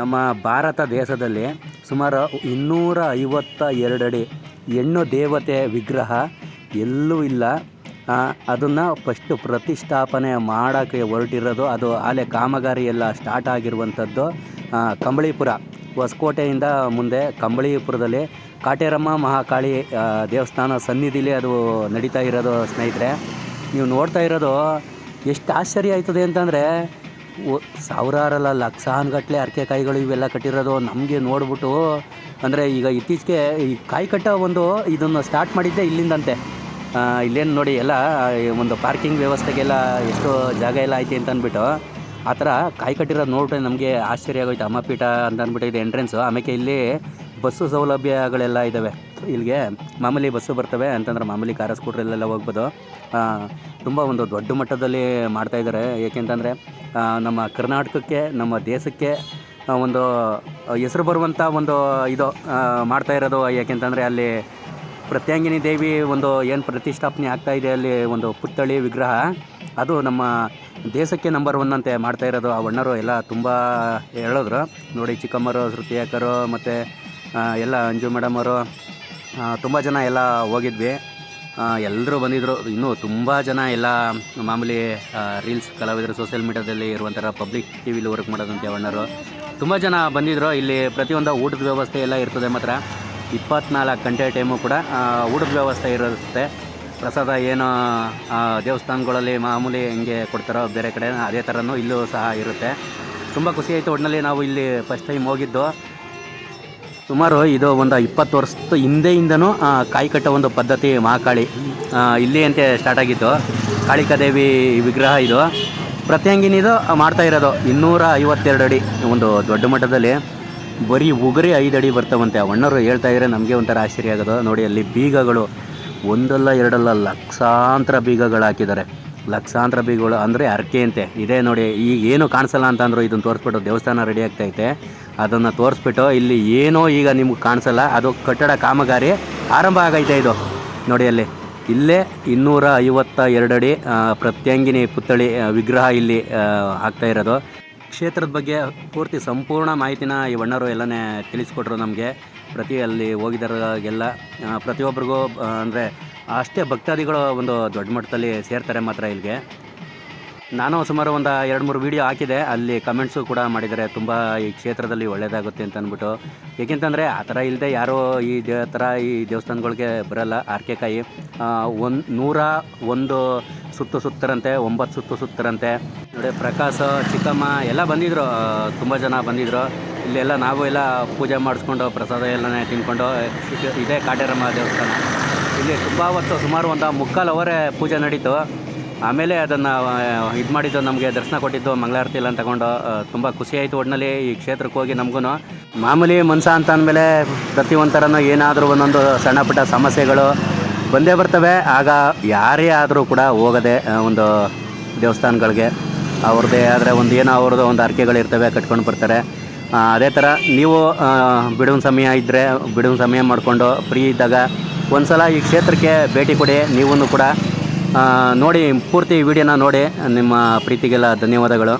ನಮ್ಮ ಭಾರತ ದೇಶದಲ್ಲಿ ಸುಮಾರು ಇನ್ನೂರ ಐವತ್ತ ಎರಡಡಿ ಹೆಣ್ಣು ದೇವತೆ ವಿಗ್ರಹ ಎಲ್ಲೂ ಇಲ್ಲ. ಅದನ್ನು ಫಸ್ಟು ಪ್ರತಿಷ್ಠಾಪನೆ ಮಾಡೋಕ್ಕೆ ಹೊರಟಿರೋದು ಅದು ಆಲೆ ಕಾಮಗಾರಿ ಎಲ್ಲ ಸ್ಟಾರ್ಟ್ ಆಗಿರುವಂಥದ್ದು ಕಂಬಳಿಪುರ. ಹೊಸಕೋಟೆಯಿಂದ ಮುಂದೆ ಕಂಬಳಿಪುರದಲ್ಲಿ ಕಾಟೇರಮ್ಮ ಮಹಾಕಾಳಿ ದೇವಸ್ಥಾನ ಸನ್ನಿಧಿಲಿ ಅದು ನಡೀತಾ ಇರೋದು ಸ್ನೇಹಿತರೆ. ನೀವು ನೋಡ್ತಾ ಇರೋದು ಎಷ್ಟು ಆಶ್ಚರ್ಯ ಆಯ್ತದೆ ಅಂತಂದರೆ ಸಾವಿರಾರಲ್ಲ ಲಕ್ಷಾನುಗಟ್ಟಲೆ ಅರ್ಕೆ ಕಾಯಿಗಳು ಇವೆಲ್ಲ ಕಟ್ಟಿರೋದು. ನಮಗೆ ನೋಡ್ಬಿಟ್ಟು, ಅಂದರೆ ಈಗ ಇತ್ತೀಚೆಗೆ ಈ ಕಾಯಿ ಕಟ್ಟೋ ಒಂದು ಇದನ್ನು ಸ್ಟಾರ್ಟ್ ಮಾಡಿದ್ದೆ ಇಲ್ಲಿಂದಂತೆ. ಇಲ್ಲೇನು ನೋಡಿ, ಎಲ್ಲ ಒಂದು ಪಾರ್ಕಿಂಗ್ ವ್ಯವಸ್ಥೆಗೆಲ್ಲ ಎಷ್ಟು ಜಾಗ ಎಲ್ಲ ಐತಿ ಅಂತ ಅಂದ್ಬಿಟ್ಟು ಆ ಥರ ಕಾಯಿ ಕಟ್ಟಿರೋದು ನೋಡ್ಬಿಟ್ಟು ನಮಗೆ ಆಶ್ಚರ್ಯ ಆಗೋಯ್ತು. ಅಮ್ಮಪೀಠ ಅಂತ ಅಂದ್ಬಿಟ್ಟು ಇದು ಎಂಟ್ರೆನ್ಸು ಆಮೇಲೆ ಇಲ್ಲಿ ಬಸ್ಸು ಸೌಲಭ್ಯಗಳೆಲ್ಲ ಇದ್ದಾವೆ ಇಲ್ಲಿಗೆ ಮಾಮೂಲಿ ಬಸ್ಸು ಬರ್ತವೆ ಅಂತಂದ್ರೆ ಮಾಮೂಲಿ ಕಾರ ಸ್ಕೂಟ್ರಲ್ಲೆಲ್ಲ ಹೋಗ್ಬೋದು. ತುಂಬ ಒಂದು ದೊಡ್ಡ ಮಟ್ಟದಲ್ಲಿ ಮಾಡ್ತಾ ಇದ್ದಾರೆ ಏಕೆಂತಂದರೆ ನಮ್ಮ ಕರ್ನಾಟಕಕ್ಕೆ, ನಮ್ಮ ದೇಶಕ್ಕೆ ಒಂದು ಹೆಸರು ಬರುವಂಥ ಒಂದು ಇದು ಮಾಡ್ತಾ ಇರೋದು. ಏಕೆಂತಂದರೆ, ಅಲ್ಲಿ ಪ್ರತ್ಯಾಂಗಿನಿ ದೇವಿ ಒಂದು ಏನು ಪ್ರತಿಷ್ಠಾಪನೆ ಆಗ್ತಾ ಇದೆ, ಅಲ್ಲಿ ಒಂದು ಪುತ್ಥಳಿ ವಿಗ್ರಹ, ಅದು ನಮ್ಮ ದೇಶಕ್ಕೆ ನಂಬರ್ ಒನ್ ಅಂತೆ ಮಾಡ್ತಾ ಇರೋದು. ಆ ಅಣ್ಣರು ಎಲ್ಲ ತುಂಬ ಹೇಳಿದ್ರು. ನೋಡಿ ಚಿಕ್ಕಮ್ಮರು ಶೃತಿಯಾಕರು ಮತ್ತು ಎಲ್ಲ ಅಂಜು ಮೇಡಮ್ ಅವರು ತುಂಬ ಜನ ಎಲ್ಲ ಹೋಗಿದ್ವಿ. ಎಲ್ಲರೂ ಬಂದಿದ್ದರು ಇನ್ನೂ ತುಂಬ ಜನ ಎಲ್ಲ ಮಾಮೂಲಿ ರೀಲ್ಸ್ ಕಲಾವಿದರು ಸೋಷಿಯಲ್ ಮೀಡ್ಯಾದಲ್ಲಿ ಇರುವಂಥ ಪಬ್ಲಿಕ್ ಟಿ ವಿಲಿ ವರ್ಕ್ ಮಾಡೋದಂತೆ ಅವಣ್ಣರು ತುಂಬ ಜನ ಬಂದಿದ್ದರು ಇಲ್ಲಿ ಪ್ರತಿಯೊಂದು ಊಟದ ವ್ಯವಸ್ಥೆ ಎಲ್ಲ ಇರ್ತದೆ ಮಾತ್ರ. ಇಪ್ಪತ್ನಾಲ್ಕು ಗಂಟೆ ಟೈಮು ಕೂಡ ಊಟದ ವ್ಯವಸ್ಥೆ ಇರುತ್ತೆ. ಪ್ರಸಾದ ಏನು ದೇವಸ್ಥಾನಗಳಲ್ಲಿ ಮಾಮೂಲಿ ಹೆಂಗೆ ಕೊಡ್ತಾರೋ ಬೇರೆ ಕಡೆ, ಅದೇ ಥರನೂ ಇಲ್ಲೂ ಸಹ ಇರುತ್ತೆ. ತುಂಬ ಖುಷಿ ಆಯಿತು. ಒಟ್ಟಿನಲ್ಲಿ ನಾವು ಇಲ್ಲಿ ಫಸ್ಟ್ ಟೈಮ್ ಹೋಗಿದ್ದು. ಸುಮಾರು ಇದು ಒಂದು ಇಪ್ಪತ್ತು ವರ್ಷದ ಹಿಂದೆಯಿಂದನೂ ಕಾಯಿ ಕಟ್ಟೋ ಒಂದು ಪದ್ಧತಿ ಮಹಾಕಾಳಿ. ಇಲ್ಲಿ ಅಂತೆ ಸ್ಟಾರ್ಟ್ ಆಗಿತ್ತು ಕಾಳಿಕಾದೇವಿ ವಿಗ್ರಹ ಇದು. ಪ್ರತ್ಯಂಗಿನಿದು ಮಾಡ್ತಾ ಇರೋದು. ಇನ್ನೂರ ಐವತ್ತೆರಡು ಅಡಿ, ಒಂದು ದೊಡ್ಡ ಮಟ್ಟದಲ್ಲಿ. ಬರೀ ಉಗುರಿ ಐದು ಅಡಿ ಬರ್ತಾವಂತೆ. ಅಣ್ಣರು ಹೇಳ್ತಾ ಇದ್ರೆ ನಮಗೆ ಒಂಥರ ಆಶ್ಚರ್ಯ ಆಗೋದು. ನೋಡಿ, ಅಲ್ಲಿ ಬೀಗಗಳು ಒಂದಲ್ಲ ಎರಡಲ್ಲ ಲಕ್ಷಾಂತರ ಬೀಗಗಳು ಹಾಕಿದ್ದಾರೆ. ಲಕ್ಷಾಂತರ ಬೀಗಗಳು ಅಂದರೆ ಅರ್ಕೆ ಅಂತೆ. ಇದೇ ನೋಡಿ ಈಗ ಏನು ಕಾಣಿಸಲ್ಲ ಅಂತ ಅಂದರು ಇದನ್ನು ತೋರಿಸ್ಬಿಟ್ಟು ದೇವಸ್ಥಾನ ರೆಡಿ ಆಗ್ತೈತೆ ಅದನ್ನು ತೋರಿಸ್ಬಿಟ್ಟು ಇಲ್ಲಿ ಏನೋ ಈಗ ನಿಮ್ಗೆ ಕಾಣಿಸಲ್ಲ ಅದು ಕಟ್ಟಡ ಕಾಮಗಾರಿ ಆರಂಭ ಆಗೈತೆ ಇದು. ನೋಡಿ ಅಲ್ಲಿ ಇಲ್ಲೇ ಇನ್ನೂರ ಐವತ್ತ ಎರಡಡಿ ಪ್ರತ್ಯಂಗಿನಿ ಪುತ್ಥಳಿ ವಿಗ್ರಹ ಇಲ್ಲಿ ಆಗ್ತಾ ಇರೋದು. ಕ್ಷೇತ್ರದ ಬಗ್ಗೆ ಪೂರ್ತಿ ಸಂಪೂರ್ಣ ಮಾಹಿತಿನ ಈ ಬಣ್ಣರು ಎಲ್ಲನೇ ತಿಳಿಸ್ಕೊಟ್ರು ನಮಗೆ. ಪ್ರತಿ ಅಲ್ಲಿ ಹೋಗಿದವ್ರಿಗೆಲ್ಲ ಆ, ಪ್ರತಿಯೊಬ್ಬರಿಗೂ ಅಂದರೆ ಅಷ್ಟೇ ಭಕ್ತಾದಿಗಳು ಒಂದು ದೊಡ್ಡ ಮಟ್ಟದಲ್ಲಿ ಸೇರ್ತಾರೆ ಮಾತ್ರ ಇಲ್ಲಿಗೆ. ನಾನು ಸುಮಾರು ಒಂದು ಎರಡು ಮೂರು ವೀಡಿಯೋ ಹಾಕಿದೆ, ಅಲ್ಲಿ ಕಮೆಂಟ್ಸು ಕೂಡ ಮಾಡಿದ್ದಾರೆ, ತುಂಬ ಈ ಕ್ಷೇತ್ರದಲ್ಲಿ ಒಳ್ಳೆಯದಾಗುತ್ತೆ ಅಂತ ಅಂದ್ಬಿಟ್ಟು. ಏಕೆಂತಂದರೆ ಆ ಥರ ಇಲ್ಲದೆ ಯಾರೋ ಈ ದೇ ಥರ ಈ ದೇವಸ್ಥಾನಗಳಿಗೆ ಬರಲ್ಲ, ಆರ್ಕೆಕಾಯಿ. ಒಂದು, ನೂರ ಒಂದು ಸುತ್ತು ಸುತ್ತರಂತೆ, ಒಂಬತ್ತು ಸುತ್ತು ಸುತ್ತರಂತೆ. ನೋಡಿ, ಪ್ರಕಾಶ, ಚಿಕ್ಕಮ್ಮ ಎಲ್ಲ ಬಂದಿದ್ದರು ತುಂಬ ಜನ ಬಂದಿದ್ದರು ಇಲ್ಲೆಲ್ಲ ನಾವು ಎಲ್ಲ ಪೂಜೆ ಮಾಡಿಸ್ಕೊಂಡು, ಪ್ರಸಾದ ಎಲ್ಲನೇ ತಿನ್ಕೊಂಡು ಇದು- ಇದೇ ಕಾಟೇರಮ್ಮ ದೇವಸ್ಥಾನ. ಇಲ್ಲಿ ತುಂಬ ಹೊತ್ತು ಸುಮಾರು ಒಂದು ಮುಕ್ಕಾಲು ಅವರೇ ಪೂಜೆ ನಡೀತು. ಆಮೇಲೆ ಅದನ್ನು ಇದು ಮಾಡಿದ್ದು ನಮಗೆ ದರ್ಶನ ಕೊಟ್ಟಿದ್ದು ಮಂಗಳಾರತಿ ಎಲ್ಲ ತಗೊಂಡು ತುಂಬ ಖುಷಿ ಆಯಿತು ಒಟ್ಟಿನಲ್ಲಿ ಈ ಕ್ಷೇತ್ರಕ್ಕೆ ಹೋಗಿ ನಮಗೂ ಮಾಮೂಲಿ ಮನ್ಸ ಅಂತ ಅಂದಮೇಲೆ ಪ್ರತಿಯೊಂಥರನೂ ಏನಾದರೂ ಒಂದೊಂದು ಸಣ್ಣ ಪುಟ್ಟ ಸಮಸ್ಯೆಗಳು ಬಂದೇ ಬರ್ತವೆ. ಆಗ ಯಾರೇ ಆದರೂ ಕೂಡ ಹೋಗದೆ ಒಂದು ದೇವಸ್ಥಾನಗಳಿಗೆ, ಅವ್ರದ್ದೇ ಆದರೆ ಒಂದು ಏನೋ ಅವ್ರದ್ದು ಒಂದು ಅರ್ಕೆಗಳಿರ್ತವೆ ಕಟ್ಕೊಂಡು ಬರ್ತಾರೆ. ಅದೇ ಥರ ನೀವು ಬಿಡುವ ಸಮಯ ಇದ್ದರೆ ಬಿಡುವ ಸಮಯ ಮಾಡಿಕೊಂಡು ಫ್ರೀ ಇದ್ದಾಗ ಒಂದು ಸಲ ಈ ಕ್ಷೇತ್ರಕ್ಕೆ ಭೇಟಿ ಕೊಡಿ. ನೀವೂ ಕೂಡ ನೋಡಿ, ಪೂರ್ತಿ ವಿಡಿಯೋನ ನೋಡಿ. ನಿಮ್ಮ ಪ್ರೀತಿಗೆಲ್ಲ ಧನ್ಯವಾದಗಳು.